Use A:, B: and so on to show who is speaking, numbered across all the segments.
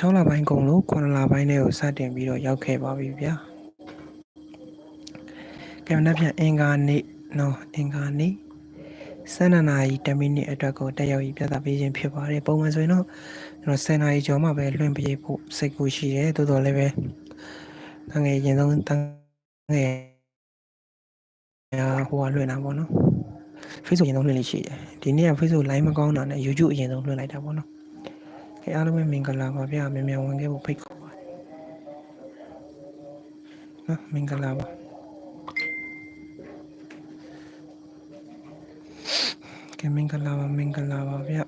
A: 6လပိုင်းကုန်လို့9လပိုင်းလေးကိုစတင်ပြီးတော့ရောက်ခဲ့ပါပြီဗျာကဲမနက်ဖြန်အင်္ဂါနေ့နော်အင်္ဂါနေ့7နာရီ10မိနစ်အတွက်ကိုတက်ရောက်ပြီးပြသပေးခြင်းဖြစ်ပါတယ်ပုံမှန်ဆိုရင်တော့ကျွန်တော်10နာရီကျော်မှပဲလွှင့်ပြဖို့စိတ်ကူရှိရဲတိုးတော်လည်းပဲတငယ်ရင်ဆုံးတငယ်ဟိုကလွှင့်တာပေါ့နော် Facebook အရင်ဆုံးလွှင့်လို့ရှိတယ်ဒီနေ့က Facebook live မကောင်းတာနဲ့ YouTube အရင်ဆုံးလွှင့်လိုက်တာပေါ့နော် အဲအားလုံးပဲမင်္ဂလာပါဗျာမြန်မြန်ဝင်ခဲ့ဖို့ဖိတ်ခေါ်ပါတယ်နော်မင်္ဂလာပါကဲမင်္ဂလာပါမင်္ဂလာပါဗျာ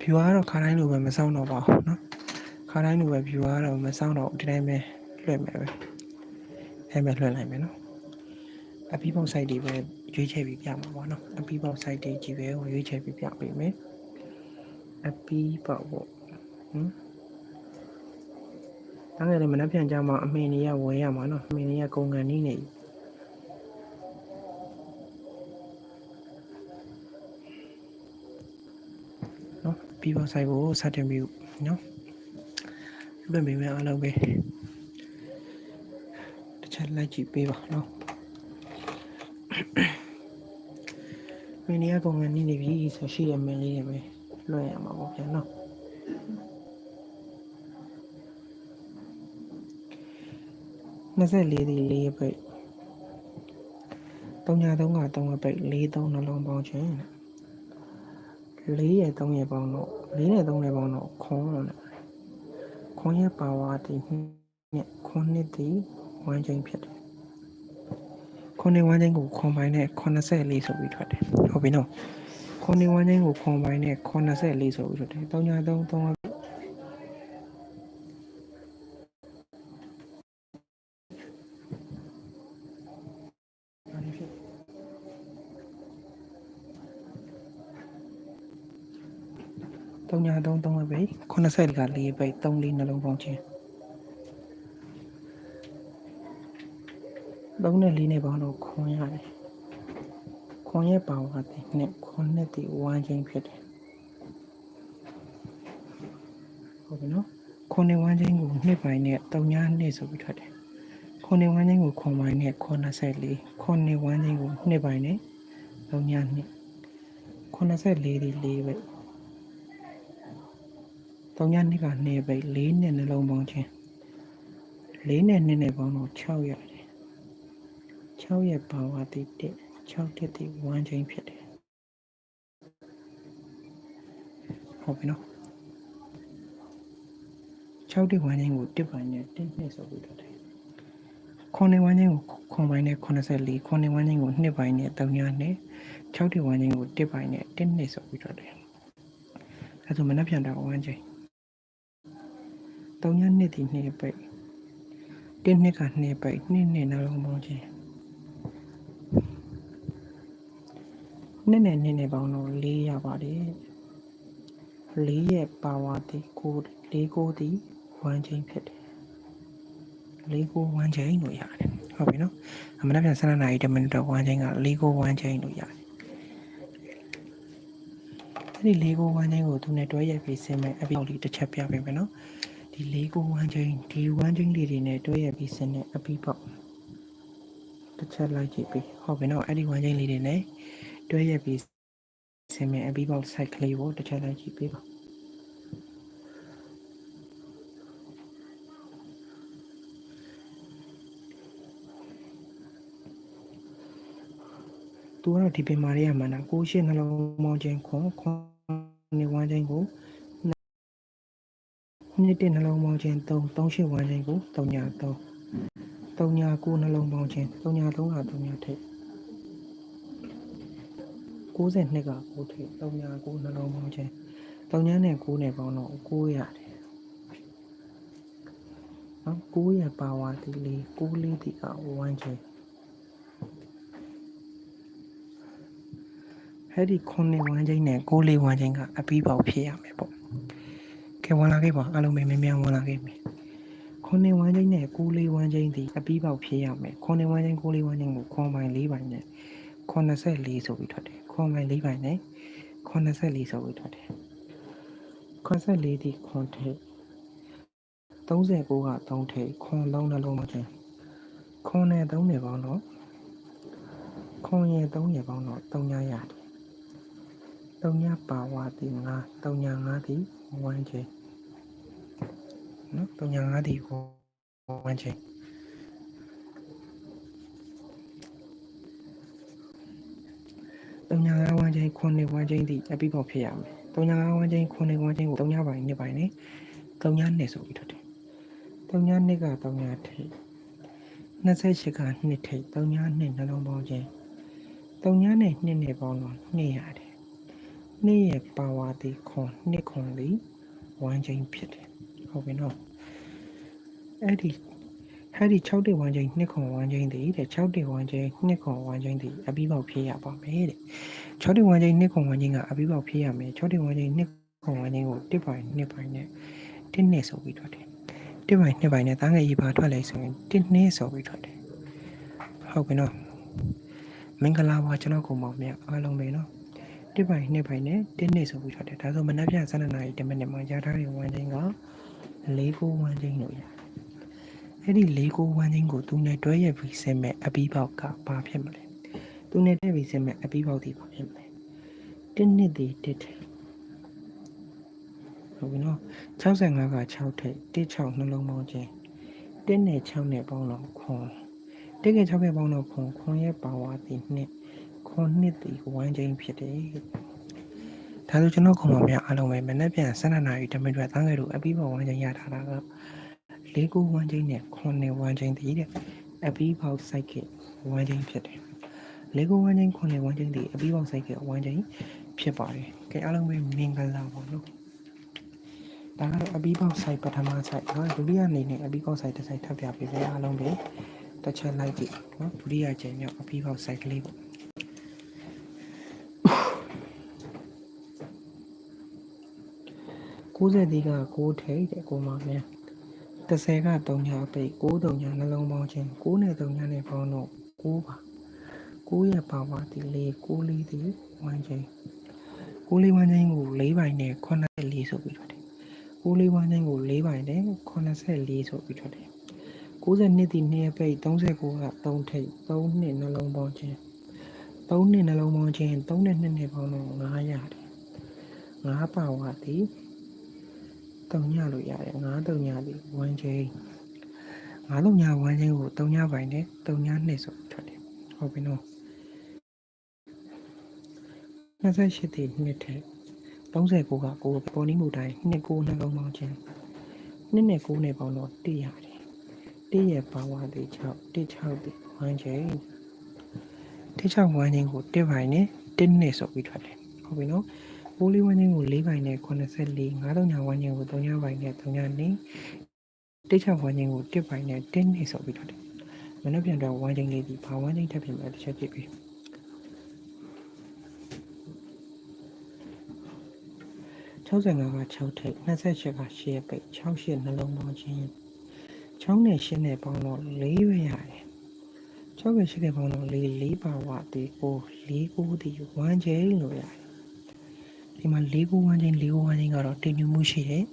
A: ဖြူကတော့ခါတိုင်းလိုပဲမဆောင်တော့ပါဘူးเนาะခါတိုင်းလိုပဲဖြူကတော့မဆောင်တော့ဒီတိုင်းပဲလွှဲမယ်ပဲအဲမဲ့လွှဲလိုက်မယ်เนาะ အပီးပုံဆိုင်တွေပဲရွေးချယ်ပြီးပြမှာပေါ့နော်အပီးပုံဆိုင်တွေကြီးပဲဟိုရွေးချယ်ပြီးပြပေးမယ်အပီးပုံပေါ့ဟမ်တန်းငယ်လည်းမနှက်ပြန်ကြမှာအမေနေရဝယ်ရမှာနော်အမေနေရကုန်ကန်နေနေနော်ပြီးပုံဆိုင်ကိုစတင်ပြီးနော်ပြန်ပြီးမယ်အားလုံးပဲတစ်ချက်လိုက်ကြည့်ပေးပါနော် မင်းရကောင်ကနေနေပြီဆိုရှိရမင်းလေးတွေပဲလွှဲရမှာပေါ့ဗျာနော်24ဒီလေးပိတ်3ည3က3ပိတ်4 3နှလုံးပေါင်းခြင်း4ရဲ့3ရဲ့ပေါင်းတော့4နဲ့3ရဲ့ပေါင်းတော့ခွန်နဲ့ခွန်ရဲ့ပါဝါတီနဲ့ခွန်နှစ်တီဝမ်းချင်းဖြစ်တယ် ခွန်နေဝမ်းချင်းကိုခွန်ပိုင်းနဲ့84ဆိုပြီးထွက်တယ်ဟုတ်ပြီနော်ခွန်နေဝမ်းချင်းကိုခွန်ပိုင်းနဲ့84ဆိုပြီးထွက်တယ်3ည3 33ည3 3ပဲ84က4ပဲ3 4နှလုံးပေါင်းချင်း 3နဲ့4နဲ့ပေါင်းတော့ခွန်ရတယ်ခွန်ရဲ့ပါဝါတဲ့နဲ့ခွန်နဲ့ဒီဝမ်းချင်းဖြစ်တယ်ဟုတ်ပြီနော်ခွန်နေဝမ်းချင်းကိုနှစ်ပိုင်းနဲ့3ညနှစ်ဆိုပြီးထွက်တယ်ခွန်နေဝမ်းချင်းကိုခွန်ပိုင်းနဲ့84ခွန်နေဝမ်းချင်းကိုနှစ်ပိုင်းနဲ့3ညနှစ်84ဒီ4ပဲ3ညနှစ်ကနေပဲ4နဲ့နှလုံးပေါင်းချင်း4နဲ့2နဲ့ပေါင်းတော့6ရတယ် 6ရဲ့ပါဝါတိတက်6တက်တိ1ချင်းဖြစ်တယ်ဟုတ်ပြီနော်6တက်1ချင်းကိုတစ်ပိုင်းနဲ့တစ်နှစ်ဆိုပြီးတော့တယ်ခွန်နေ1ချင်းကိုခွန်ပိုင်းနဲ့84ခွန်နေ1ချင်းကိုနှစ်ပိုင်းနဲ့3ညနဲ့6တက်1ချင်းကိုတစ်ပိုင်းနဲ့တစ်နှစ်ဆိုပြီးတော့တယ်အဲဆိုမနှက်ပြန်တာ1ချင်း3ညနှစ်ဒီနှစ်ပိတ်တစ်နှစ်ကနှစ်ပိတ်နှစ်နှစ်နှလုံးပေါင်းချင်း နှစ်နဲ့နှစ်နဲ့ပေါင်းတော့၄ရပါတယ်၄ရဲ့ပါဝါတီကို၄ကိုတီ1ချင်းဖြစ်တယ်၄ကို1ချင်းလို့ရတယ်ဟုတ်ပြီနော်အမနက်ပြန်7နာရီ10မိနစ်တော့1ချင်းက၄ကို1ချင်းလို့ရတယ်အဲ့ဒီ၄ကို1ချင်းကိုသူနဲ့တွဲရိုက်ပြီးဆင်းမယ်အပြီးလေးတစ်ချက်ပြပေးမယ်နော်ဒီ၄ကို1ချင်းဒီ1ချင်းလေးတွေနဲ့တွဲရိုက်ပြီးဆင်းတဲ့အပြီးပေါ့တစ်ချက်လိုက်ကြည့်ပြီဟုတ်ပြီနော်အဲ့ဒီ1ချင်းလေးတွေနဲ့ တွဲရက်ပြီးဆင်မယ်အပြီးပေါက် site ကလေးကိုတစ်ချက်လိုက်ကြည့်ပေးပါသူကတော့ဒီပင်မာလေးရမှန်းတာကိုရှင်းနှလုံးမောင်းခြင်းခွန်ခွန်နေဝမ်းခြင်းကိုနှစ်တစ်နှလုံးပေါင်းခြင်း3 3ရှစ်ဝမ်းခြင်းကို3ညာ3 3ညာ9နှလုံးပေါင်းခြင်း3ညာ3က3ညာထိပ် 62က9ထိပ်3ညာ9နှလုံးပေါင်းခြင်း3ညာနဲ့9နဲ့ပေါင်းတော့9ရတယ်နော်9ရပါဝါတီလေး9လေးတီက1ခြင်းအဲ့ဒီ9နဲ့1ခြင်းနဲ့9လေး1ခြင်းကအပြီးပေါက်ဖြစ်ရမယ်ပေါ့ကဲဝင်လာခဲ့ပါအားလုံးပဲမြန်မြန်ဝင်လာခဲ့ပြီခွန်နေဝမ်းချင်းနဲ့ကိုးလေးဝမ်းချင်းဒီအပြီးပေါက်ဖြေးရမယ်ခွန်နေဝမ်းချင်းကိုးလေးဝမ်းချင်းကိုခွန်ပိုင်းလေးပိုင်းနဲ့84ဆိုပြီးထွက်တယ် ခွန်ပိုင်း၄ပိုင်းနဲ့84ဆိုပြီးထွက်တယ်84ဒီခွန်ထိပ်39က3ထိပ်ခွန်လုံးနှလုံးမချင်းခွန်နဲ့3နေပေါင်းတော့ခွန်ရဲ့3နေပေါင်းတော့3ညရတယ်3ညပါဝါတိ9 3ည5တိ1ချင်းနော်3ည5တိ1ချင်း 3ည5 1ချင်းခွန်နဲ့1ချင်းတိအပြီးပေါက်ဖြစ်ရမယ်3ည5 1ချင်းခွန်နဲ့1ချင်းကို3ညပိုင်း2ပိုင်းနဲ့3ည2ဆိုပြီးထွက်တယ်3ည2က3ညထိပ်28က2ထိပ်3ည2နှလုံးပေါင်းချင်း3ညနဲ့2နဲ့ပေါင်းတော့2ရတယ်2ရဲ့ပါဝါတိခွန်2ခွန်လေး1ချင်းဖြစ်တယ်ဟုတ်ပြီနော်အဲ့ဒီ အဲ့ဒီ6တိ1ချင်း2ခွန်1ချင်းတည်တဲ့6တိ1ချင်း2ခွန်1ချင်းတည်အပြီးပေါက်ဖြစ်ရပါမယ်တဲ့6တိ1ချင်း2ခွန်1ချင်းကအပြီးပေါက်ဖြစ်ရမယ်6တိ1ချင်း2ခွန်1ချင်းကို1ပိုင်း2ပိုင်းနဲ့1နဲ့ဆိုပြီးထွက်တယ်1ပိုင်း2ပိုင်းနဲ့သားငယ်ကြီးပါထွက်လိုက်ဆိုရင်1နဲ့ဆိုပြီးထွက်တယ်ဟုတ်ပြီနော်မင်္ဂလာပါကျွန်တော်ကိုမောင်မြတ်အားလုံးပဲနော်1ပိုင်း2ပိုင်းနဲ့1နဲ့ဆိုပြီးထွက်တယ်ဒါဆိုမနက်ဖြန်12နာရီ10မိနစ်မှာရထားတဲ့1ချင်းက4ကို1ချင်းလို့ရတယ် အဲ့ဒီ၄ကိုဝမ်းချင်းကိုသူနဲ့တွဲရပြီးစင်မဲ့အပီးပေါက်ကဘာဖြစ်မလဲသူနဲ့တွဲပြီးစင်မဲ့အပီးပေါက်ဒီဘာဖြစ်မလဲတစ်နှစ်ဒီတစ်ထက်ဟုတ်ပြီနော်65က6ထက်16နှလုံးပေါင်းချင်း1နဲ့6နဲ့ပေါင်းတော့ခွန်1က6နဲ့ပေါင်းတော့ခွန်ခွန်ရဲ့ပါဝါဒီနှစ်ခွန်နှစ်ဒီဝမ်းချင်းဖြစ်တယ်ဒါဆိုကျွန်တော်ကောင်မများအားလုံးပဲမနေ့ပြန်12နာရီတမိနစ်တန်းငယ်တို့အပီးပေါက်ဝမ်းချင်းရထားတာက လေးကိုဝမ်းချင်းနဲ့ခွန်နဲ့ဝမ်းချင်းတည်တဲ့အပီးပေါက်စိုက်ကဝမ်းချင်းဖြစ်တယ်လေးကိုဝမ်းချင်းခွန်နဲ့ဝမ်းချင်းတည်အပီးပေါက်စိုက်ကဝမ်းချင်းဖြစ်ပါတယ်ကဲအားလုံးပဲမင်္ဂလာပါလို့ဒါကတော့အပီးပေါက်စိုက်ပထမစိုက်နော်ဒုတိယအနေနဲ့အပီးပေါက်စိုက်တစ်စိုက်ထပ်ပြပေးမယ်အားလုံးပဲတစ်ချက်လိုက်ကြည့်နော်ဒုတိယကျင်းမြောက်အပီးပေါက်စိုက်ကလေးပေါ့90ဒီက6ထိတ်တဲ့ကိုမမင်း 30က3ညအပိတ်6 3ညနှလုံးပေါင်းခြင်း6နဲ့3ညနဲ့ပေါင်းတော့6ပါ6ရဲ့ပါဝါဒီ4 6လေးဒီ1ချင်း6လေး1ချင်းကို4ပိုင်းနဲ့84ဆိုပြီးထွက်တယ်6လေး1ချင်းကို4ပိုင်းနဲ့84ဆိုပြီးထွက်တယ်92ဒီ2အပိတ်39က3ထိတ်3နှစ်နှလုံးပေါင်းခြင်း3နှစ်နှလုံးပေါင်းခြင်း3နဲ့2နှစ်ပေါင်းတော့9ရတယ်9ပါဝါဒီ တုံညလို့ရတယ်ငါးတုံညဒီ1ချိန်ငါးတုံည1ချိန်ကိုတုံညပိုင်းနဲ့တုံညနှစ်ဆိုထွက်တယ်ဟုတ်ပြီနော်28တိနှစ်ထက်39ကကိုပေါ်နီးမှုတိုင်းနှစ်ကိုနှလုံးပေါင်းခြင်းနှစ်နဲ့ကိုနဲ့ပေါင်းတော့1ရတယ်1ရဲ့ပါဝါဒီ6 1 6ဒီ1ချိန်1 6 1ချိန်ကို1ပိုင်းနဲ့1နှစ်ဆိုပြီးထွက်တယ်ဟုတ်ပြီနော် ပိုးလေးဝန်းချင်းကို၄ပိုင်းနဲ့84 9ညဝန်းချင်းကို3ညပိုင်းနဲ့3ညနေတိတ်ချဝန်းချင်းကို1ပိုင်းနဲ့1နေဆိုပြီးတော့တယ်မနေ့ပြန်တော့ဝန်းချင်းလေးဒီဘာဝန်းချင်းထပ်ပြင်မဲ့တစ်ချက်ကြည့်ပြီး65က6ထိပ်28က8ပိတ်68နှလုံးပေါင်းချင်း6နဲ့8နဲ့ပေါင်းတော့4ပဲရတယ်6နဲ့8နဲ့ပေါင်းတော့4 4ပါဝတီကို4 9တီ1ချင်းလို့ရတယ် ဒီမှာ၄ကိုဝန်းချင်း၄ကိုဝန်းချင်းကတော့တင်ပြမှုရှိတယ်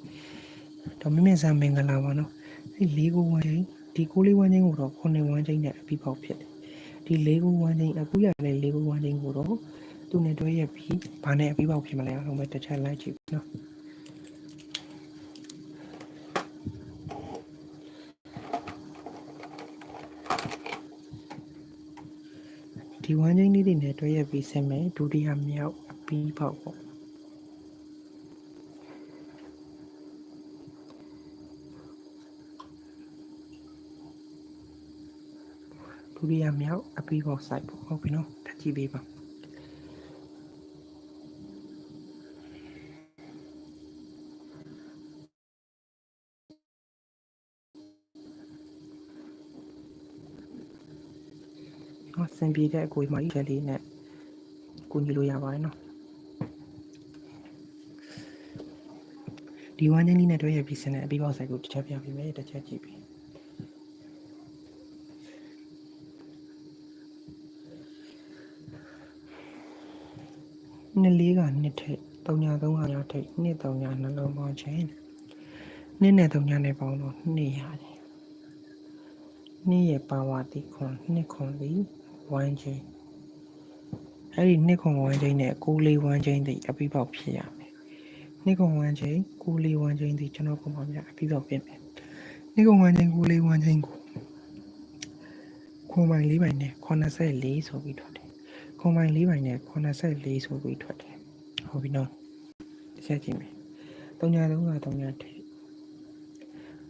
A: ။တော့မင်းမြတ်ဆန်မင်္ဂလာပါနော်။ဒီ၄ကိုဝန်းချင်းဒီကိုလေးဝန်းချင်းကိုတော့ခုနှစ်ဝန်းချင်းနဲ့အပြီးပေါက်ဖြစ်တယ်။ဒီ၄ကိုဝန်းချင်းအခုရတဲ့၄ကိုဝန်းချင်းကိုတော့သူနဲ့တွဲရပြီးဘာနဲ့အပြီးပေါက်ဖြစ်မလဲအောင်ပဲတစ်ချက်လိုက်ကြည့်နော်။ဒီဝမ်းချင်းလေးတွေနဲ့တွဲရပြီးဆင်မယ်ဒုတိယမြောက်အပြီးပေါက်ပေါ့ ဒုတိယမြောက်အပြီးပေါက် site ပေါ့ဟုတ်ပြီနော်ထပ်ကြည့်ပေးပါဟောစင်ပြေတဲ့အကိုကြီးမကြီးလေးနဲ့ကိုညီလို့ရပါတယ်နော်ဒီဝမ်းချင်းလေးနဲ့တွဲရပြီးစင်တဲ့အပြီးပေါက် site ကိုတစ်ချက်ပြပေးမယ်တစ်ချက်ကြည့်ပေး နှစ်လေးကနှစ်ထိပ်၃ညာ၃ဟာရထိပ်နှစ်၃ညာနှလုံးပေါင်းချင်းနှစ်နဲ့၃ညာနဲ့ပေါင်းတော့နှစ်ရတယ်နှစ်ရဲ့ပါဝါတိခွန်နှစ်ခွန်သည်ဝမ်းချင်းအဲ့ဒီနှစ်ခွန်ဝမ်းချင်းနဲ့ကိုလေးဝမ်းချင်းသည်အပြီးပေါက်ဖြစ်ရမယ်နှစ်ခွန်ဝမ်းချင်းကိုလေးဝမ်းချင်းသည်ကျွန်တော်ကမှများအပြီးပေါက်ဖြစ်မယ်နှစ်ခွန်ဝမ်းချင်းကိုလေးဝမ်းချင်းကိုခွန်ပိုင်လေးပိုင်နဲ့84ဆိုပြီးထွက်တယ် ခွန်ပိုင်လေးပိုင်နဲ့84ဆိုပြီးထွက်တယ်ဟုတ်ပြီနော်တစ်ချက်ကြည့်မယ်3ညာ3က3ညာထိပ်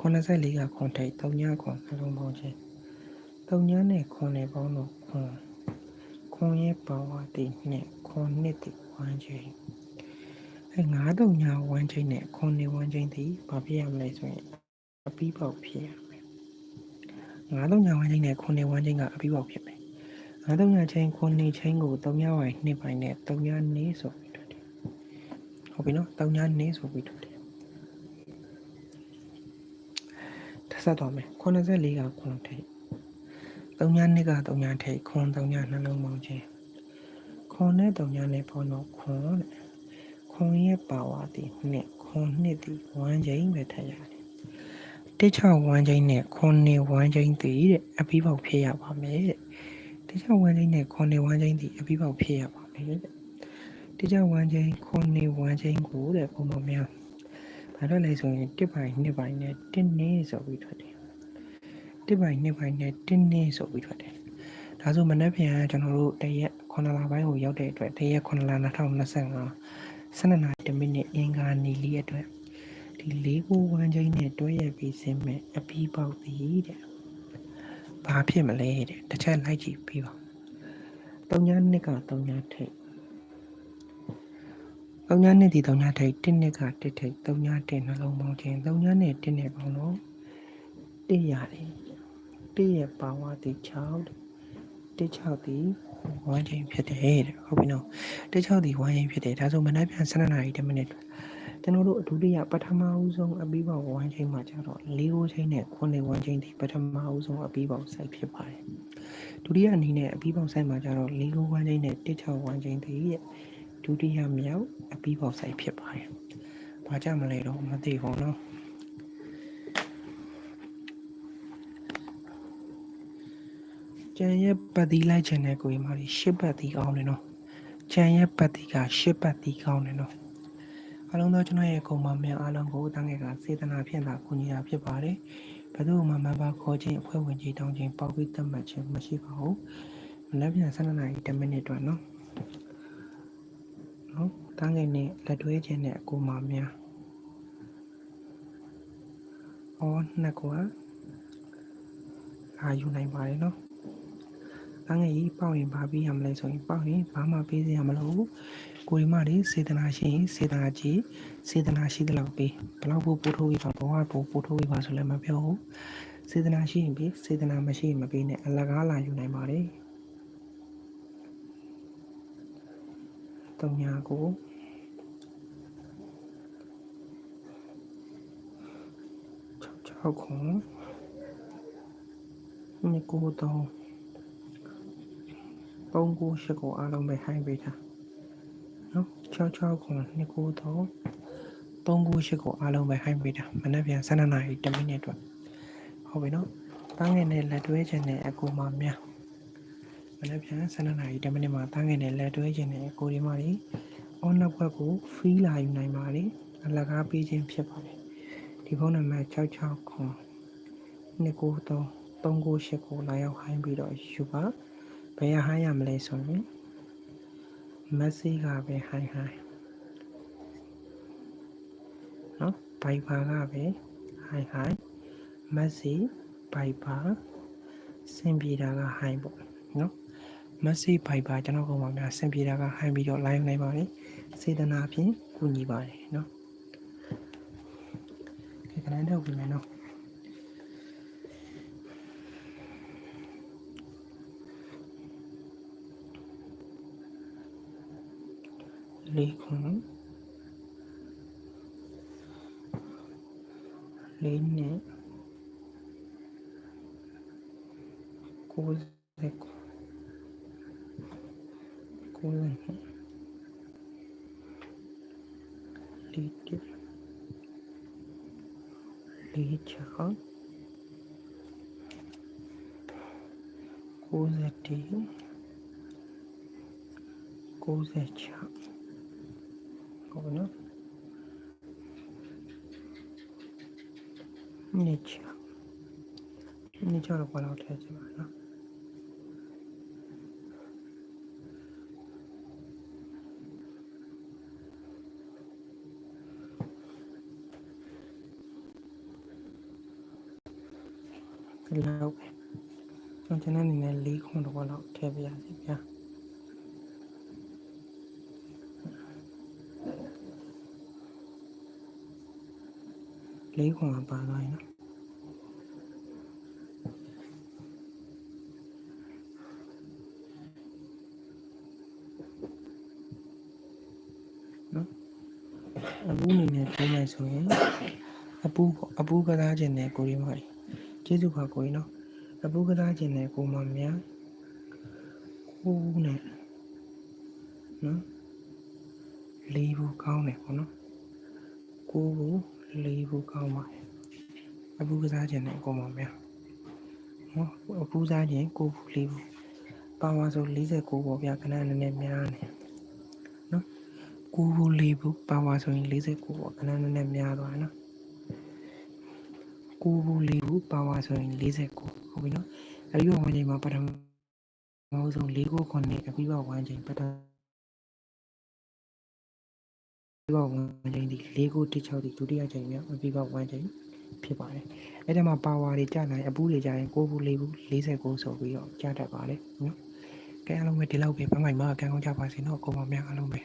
A: 84ကခွန်ထိပ်3ညာခွန်အလုံးပေါင်းချင်း3ညာနဲ့ခွန်နဲ့ပေါင်းတော့ခွန်ခွန်ရဲ့ပါဝါတိနဲ့ခွန်နှစ်တိဝမ်းချင်းအဲ9တုံညာဝမ်းချင်းနဲ့ခွန်နေဝမ်းချင်းတိဘာဖြစ်ရမလဲဆိုရင်အပြီးပေါက်ဖြစ်ရမယ်9တုံညာဝမ်းချင်းနဲ့ခွန်နေဝမ်းချင်းကအပြီးပေါက်ဖြစ် မယ်9တုံညာချင်းခွန်နေချင်းကို3ညာဝိုင်နှစ်ပိုင်းနဲ့3ညာနေဆိုပြီးထွက်တယ်ဟုတ်ပြီနော်3ညာနေဆိုပြီးထွက်တယ်ထပ်ဆက်တော့မယ်84ကခွန်ထိပ်3ညာနှစ်က3ညာထိပ်ခွန်3ညာနှလုံးပေါင်းချင်းခွန်နဲ့3ညာနဲ့ပေါင်းတော့ခွန်တဲ့ခွန်ရဲ့ပါဝါတည်နဲ့ခွန်နှစ်တည်ဝမ်းချင်းပဲထည့်ရတယ်တစ်ချောင်းဝမ်းချင်းနဲ့ခွန်နေဝမ်းချင်းတည်တဲ့အပြီးပေါက်ဖြစ်ရပါမယ်တဲ့ တစ်ချောင်းဝမ်းချင်းနဲ့ခွန်နေဝမ်းချင်းတည်အပြီးပေါက်ဖြစ်ရပါမယ်တဲ့တစ်ချောင်းဝမ်းချင်းခွန်နေဝမ်းချင်းကိုတဲ့ပုံပေါ်များဘာလို့လဲဆိုရင်တစ်ပိုင်းနှစ်ပိုင်းနဲ့တစ်နေဆိုပြီးထွက်တယ်တစ်ပိုင်းနှစ်ပိုင်းနဲ့တစ်နေဆိုပြီးထွက်တယ်ဒါဆိုမနေ့ပြန်ကျွန်တော်တို့တရက်9လပိုင်းကိုရောက်တဲ့အတွက်တရက်9လ2025 12နာရီမိနစ်အင်္ဂါနီလီအတွက်ဒီလေးကိုဝမ်းချင်းနဲ့တွဲရပြီးစင်းမဲ့အပြီးပေါက်သည်တဲ့ ဘာဖြစ်မလဲတဲ့တစ်ချက်လိုက်ကြည့်ပြီးပါတုံညာနှစ်ကတုံညာထိတ်တုံညာနှစ်ဒီတုံညာထိတ်တစ်နှစ်ကတစ်ထိတ်တုံညာတစ်နှလုံးပေါင်းခြင်းတုံညာနဲ့တစ်နဲ့ပေါင်းတော့တစ်ရတယ်တစ်ရဲ့ပါဝါဒီ6တစ်6ဒီဝမ်းချင်းဖြစ်တယ်တဲ့ဟုတ်ပြီနော်တစ်6ဒီဝမ်းချင်းဖြစ်တယ်ဒါဆိုမနက်ဖြန်12နာရီ10မိနစ် ကျွန်တော်တို့အဒုတိယပထမဦးဆုံးအပြီးပေါက်ဝမ်းချင်းမှာကျတော့လေးကိုချင်းနဲ့ခုနှစ်ဝမ်းချင်းဒီပထမဦးဆုံးအပြီးပေါက်စိုက်ဖြစ်ပါတယ်ဒုတိယအနေနဲ့အပြီးပေါက်စိုက်မှာကျတော့လေးကိုဝမ်းချင်းနဲ့တစ်6ဝမ်းချင်းဒီရဲ့ဒုတိယမြောက်အပြီးပေါက်စိုက်ဖြစ်ပါတယ်ဘာကြမလဲတော့မသိဘူးနော်ကျန်ရဲ့ပတ်တီးလိုက်ချင်တဲ့ကိုကြီးမလေးရှစ်ပတ်တီးကောင်းတယ်နော်ကျန်ရဲ့ပတ်တီးကရှစ်ပတ်တီးကောင်းတယ်နော် အလုံးသောကျွန်တော်ရဲ့ကုံမများအားလုံးကိုတန်းငယ်ကစေတနာဖြင့်သာကူညီတာဖြစ်ပါတယ်ဘယ်သူမှမဘာခေါ်ခြင်းအဖွဲ့ဝင်ကြီးတောင်းခြင်းပေါက်ပြီးတတ်မှတ်ခြင်းမရှိပါဘူးမနက်ဖြန်12နာရီ10မိနစ်အတွက်နော်နော်တန်းငယ်နဲ့လက်တွဲခြင်းနဲ့အကူမများအော်နှစ်ကွာအာယူနိုင်ပါတယ်နော်တန်းငယ်ကြီးပေါက်ရင်ဘာပြီးရမလဲဆိုရင်ပေါက်ရင်ဘာမှပေးစရာမလိုဘူး ကိုရီမတွေစေတနာရှင်စေတနာကြီးစေတနာရှိတဲ့လောက်ပေးဘလောက်ပို့ပို့ထိုးပြီးပါဘဝပို့ပို့ထိုးပြီးပါဆိုလည်းမပြောဘူးစေတနာရှိရင်ပေးစေတနာမရှိရင်မပေးနဲ့အလကားလာယူနိုင်ပါတယ်တုံညာကို6 6ခွန်နှစ်ကိုတော့3 9 8ကိုအားလုံးပဲဟိုင်းပေးတာ နော်66ခွန်2ကိုတော့3 9 8ကိုအားလုံးပဲဟိုင်းပေးတာမနေ့ပြန်12နာရီ10မိနစ်အတွက်ဟုတ်ပြီနော်တန်းငယ်နဲ့လက်တွဲခြင်းနဲ့အကူမများမနေ့ပြန်12နာရီ10မိနစ်မှာတန်းငယ်နဲ့လက်တွဲခြင်းနဲ့အကူဒီမှာဒီ online web ကို free လာယူနိုင်ပါတယ်အလကားပေးခြင်းဖြစ်ပါတယ်ဒီဖုန်းနံပါတ်66ခွန်2ကိုတော့3 9 8ကိုလာရောက်ဟိုင်းပြီးတော့ယူပါဘယ်ဟိုင်းရမလဲဆိုရင် မက်ဆေ့ကပဲဟိုင်းဟိုင်းနော်ဘိုင်ဘာကပဲဟိုင်းဟိုင်းမက်ဆေ့ဘိုင်ဘာစင်ပြေတာကဟိုင်းပေါ့နော်မက်ဆေ့ဘိုင်ဘာကျွန်တော်ကမှများစင်ပြေတာကဟိုင်းပြီးတော့ live နိုင်ပါတယ်စေတနာဖြင့်ကူညီပါတယ်နော်ဒီကနေ့တော့ပြင်မယ်နော် လေးခွန်လေးနဲ့ကိုယ်စ ပါနော်နှစ်ချနှစ်ချတော့ဘာလို့ထည့်ချင်ပါနော်ဒီလောက်ပဲကျွန်တော်အနေနဲ့၄ခွန်တော့လောက်ထည့်ပြရစီဗျာ လေးခွန်ကပါသွားရင်နော်နော်အပူအနေနဲ့ပြောမယ်ဆိုရင်အပူပေါ့အပူကစားခြင်းနဲ့ကိုရီးမားကျေးဇူးပါကိုကြီးနော်အပူကစားခြင်းနဲ့ကိုမများကိုနဲ့နော်လေးဘူးကောင်းတယ်ပေါ့နော်ကိုဘူး လေးဘူးကောင်းပါတယ်အပူကစားခြင်းနဲ့ကိုမများနော်အပူစားခြင်းကိုဘူးလေးဘူးပါဝါဆို49ပေါ့ဗျာခဏနည်းနည်းများနေနော်ကိုဘူးလေးဘူးပါဝါဆိုရင်49ပေါ့ခဏနည်းနည်းများသွားတယ်နော်ကိုဘူးလေးဘူးပါဝါဆိုရင်49ဟုတ်ပြီနော်အပြီးတော့ဝမ်းချိန်မှာပထမဆုံး၄ခုခုနှစ်အပြီးတော့ဝမ်းချိန်ပထမ ပြီးတော့ဝမ်းချိန်ဒီ၄ခုတစ်6ဒီဒုတိယချိန်မြောက်အပြီးတော့ဝမ်းချိန်ဖြစ်ပါတယ်အဲ့ဒါမှာပါဝါတွေကြာနိုင်အပူတွေကြာရင်ကိုဘူးလေးဘူး49ဆိုပြီးတော့ကြာတတ်ပါတယ်နော်ကဲအားလုံးပဲဒီလောက်ပဲပမိုင်မှာကံကောင်းကြပါစေနော်ကိုမများအားလုံးပဲ